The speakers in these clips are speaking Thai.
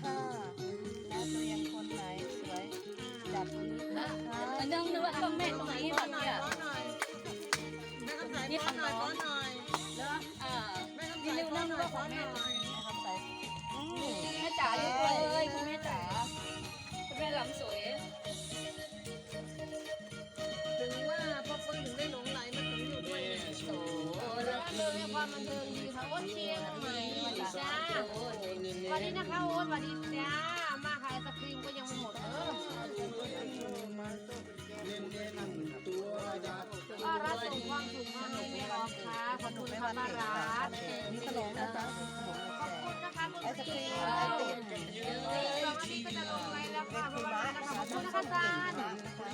ค่ะนักเรียนคนไหนสวยจับนะคะแต่เนื่องนึกว่าต้องแม่ตรงนี้แบบเนี้ยนี่คำน้อยขอหน่อยแล้วอ่าแม่นี่คำนึกน้นึอยกขอว่าหของน่แม่อยตรงนี้นะครับใส่อืมแม่จ๋าอยู่เลยคุณแม่จ๋าคุณแม่ลำสวย โอ๊ตเชียงใหม่จ้าวันนี้นะคะโอ๊ตวันนี้จ้า มาขายไอศครีมก็ยังไม่หมดเออก็รับส่งความสุขมาให้แม่ออมค่ะขอบคุณค่ะมารักมีขนมนะจ๊ะขอบคุณนะคะคุณไอศครีเกีมยไอวติมวันนี้ก็จะลงไลน์แล้วค่ะเพราะว่านะคะขอบคุณนะคะจาน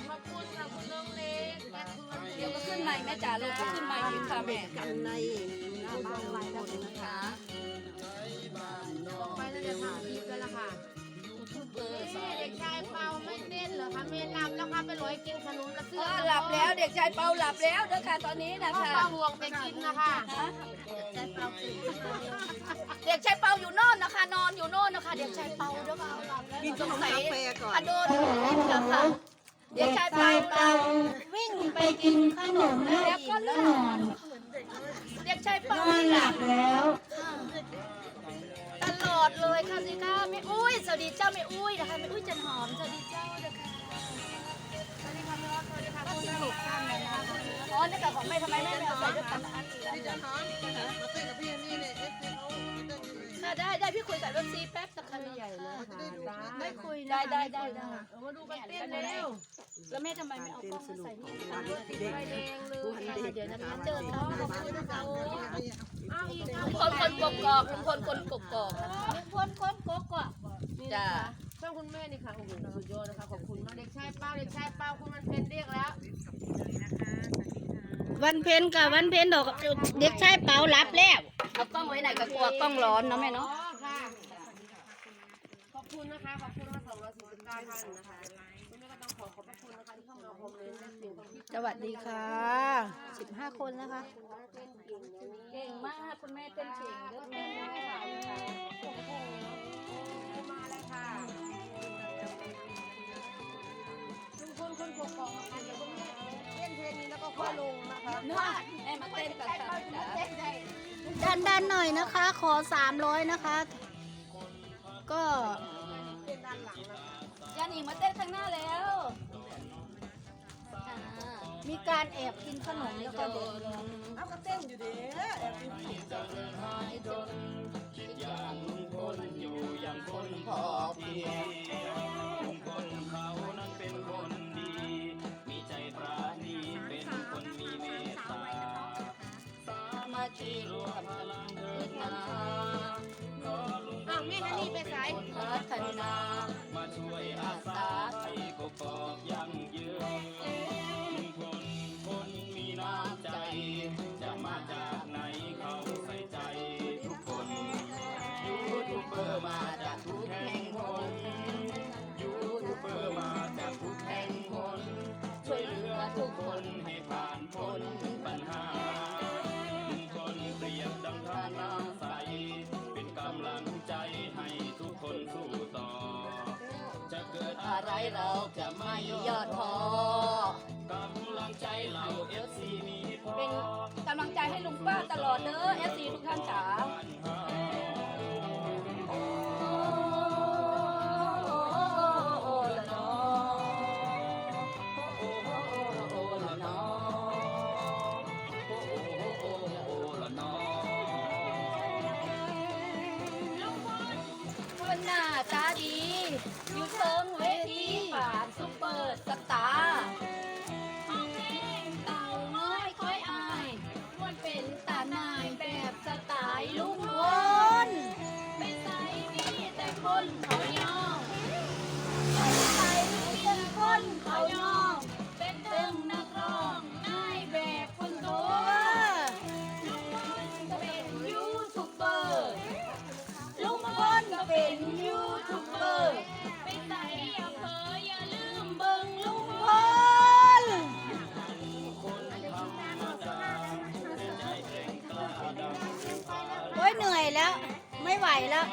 ขอบคุณค่ะคุณน้องเล็กและคุณเดี๋ยวก็ขึ้นใหม่แม่จ๋าลูกก็ขึ้นใหม่อีกค่ะแม่กันใน ยกินขนมและเสื้เอออหลับแล้วเด็กชายเปาหลับแล้วเด้อค่ะตอนนี้นะพ่อคะเปาห่วงแต่กินนะคะฮะใจเปาตื่นขึ้นมาเร็วเด็กชายเปาอยู่โน่นนะคะ นอนอยู่โน่นนะคะ เด็กชายเปาเด้อค่ะหลับแล้วสงสัยอะโดนเล่นแล้วค่ะเด็กชายเปาเปาวิ่งไปกินขนมแล้วแล้วก็อิ่มหแล้วลันบอนเด็กชายเปานอนหลับแล้วตล อดเลยค่ะสิค่ะแม่อุ้ยสวัสดีเจ้าแม่อุ้ยนะคะแม่อุ้ยจันหอมสวัสดีเจ้าเด้อค่ะสวัสดีค่ะแม่ออฟสวัสดีค่ะคุณสรุปท่านนะคะอ๋อนี่กับของแม่ทำไมแม่ไม่เอาใส่ด้วยกันอันอีกอันพี่จะงท้อนมาเต้นกับพี่นี่เนี่ยเอฟซีเขาเต้นอยู่เลยค่ะได้ได้พี่คุยกับเอฟซีแป๊บสักครั้งใหญ่เลยค่ะ จ้าไม่คุยได้ได้ได้ได้เอามาดูกันเต้นเร็วแล้วแม่ทำไมไม่เอากล้องมาใส่นี่คะติดไฟแดงเลยเดี๋ยวนะคะเจอเขาขอบคุณนะคะโอ้เอาอีกลุงพลคนกกอกลุงพลคนกกอกนะคะลุงพลคนกกอกนี่จ้านะคะช่องคุณแม่นี่ค่ะโอ้โหสุดยอดนะคะขอบคุณมากเด็กชายเป้าเด็กชายเป้าคุณมันเป็นเรียกแล้ววันเพ็ญกับวันเพ็ญดอกเด็กชายเป๋ารับแล้วเอากล้องไว้ไหนก็กลัวกล้องร้อนเนาะแม่อ๋อเนาะ ค่ะ ขอบคุณนะคะ ขอบคุณมาสอง ร้อยสี่สิบเก้าท่านนะคะคุณแม่ก็ต้องขอขอบพระคุณนะคะที่เข้ามาคอมเมนต์และสิ่งที่สวัสดีค่ะสิบห้าคนนะคะเก่งมากคุณแม่เต้นเก่งเด้อแม่ค่ะโอ้โหมาเลยค่ะลุงพลคนกกอกนะคะเดี๋ยวคุณแม่เต้นเพลงนี้แล้วก็ค่อยลงนะคะเนาะแม่มาเต้นกันค่ะจ๋าดันดันๆหน่อยนะคะ ขอสามร้อยนะคะ ก็ หนิงมาเต้นข้างหน้าแล้วอ่ามีการแอบกินขนมแล้วก็เด็กเอาก็เต้นอยู่ดิแอบกินขนมคิดอย่างลุงพลอยู่อย่างคนพอเพียง เราจะไม่ยอดท้อกำลังใจเราเอฟซีมีพอเป็นกำลังใจให้ลุงป้าตลอดเด้อเอฟซีทุกท่านจ๋า หนายแบบสไตล์ลุงพลไม่ใส่มีแต่คนเขายอ แล้ว ไม่ไหวแล้ว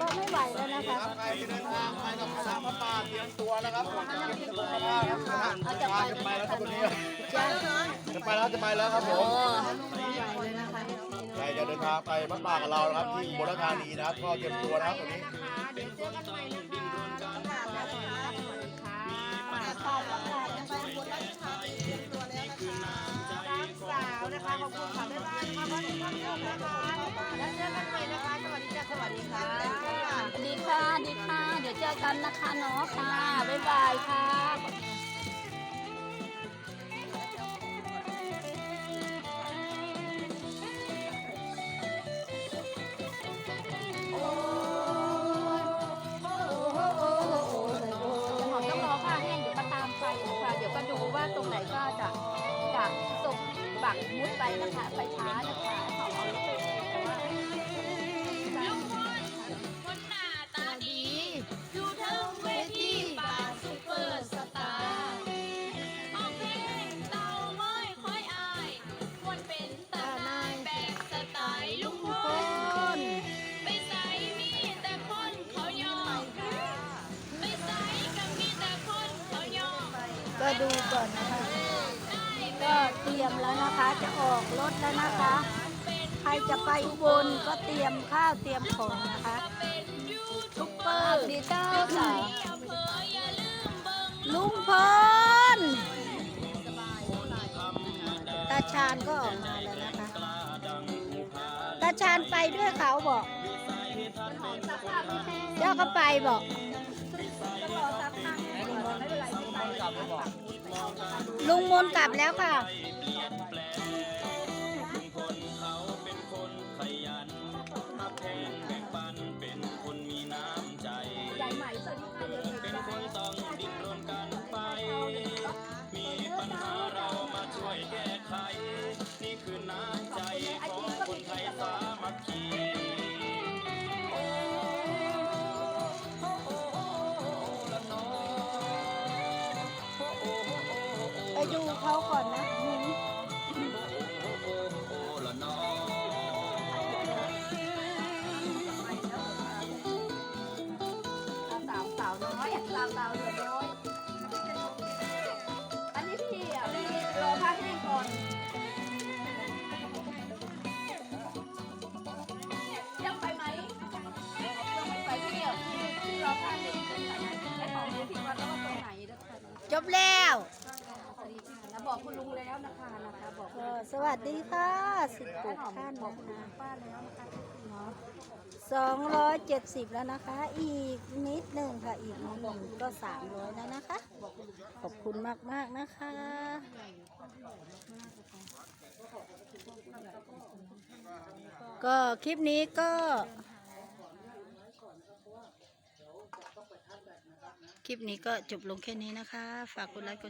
ก็ไม่ไหวแล้วนะคะ ใครเดินทางไปกับคณะพระป่าเตรียมตัวนะครับจะวครับจะไปแล้วครับวันนี้จะไปแล้วจะไปแล้วครับผมใครจะเดินทางไปพระป่ากับเราครับที่บุรีรัมย์านีนะครับก็เตรียมตัวนะครับวันนี้เจอกันใหม่นะคะ คะแล้วเจอกันใหม่นะคะ สวัสดีจ้าสวัสดีค่ะ ดีค่ะ ดีค่ะ เดี๋ยวเจอกันนะคะเนาะค่ะ บ๊ายบายค่ะ ดูก่อนนะคะ ก็เตรียมแล้วนะคะ จะออกรถแล้วนะคะ ใครจะไปอุบลก็เตรียมข้าวเตรียมของนะคะซุปเปอร์ดีเจ้าค่ะอำเภออย่าลืมเบิ่งลุงพลตาชาญก็ออกมาแล้วนะคะ ตาชาญไปด้วยเขาบอก เจ้าก็ไปบอก ลุงมนต์กลับแล้วค่ะเป็นคนขยันรับแทนแบ่งปันเป็นคนมีน้ำใจ ใหญ่ใหม่สวัสดีค่ะเดี๋ยวหนูเป็นจะคนต้องดิ้น จบแล้วแล้วบอกคุณลุงแล้วนะคะนะคะบอกก็สวัสดีค่ะสิบหกท่านบอกนะคะป้าแล้วนะคะเนาะสองร้อยเจ็ดสิบแล้วนะคะ อีกนิดหนึ่งค่ะ อีกนิดหนึ่งก็สามร้อยแล้วนะคะ ขอบคุณมากมากนะคะก็คลิปนี้ก็ คลิปนี้ก็จบลงแค่นี้นะคะ ฝากกดไลค์กด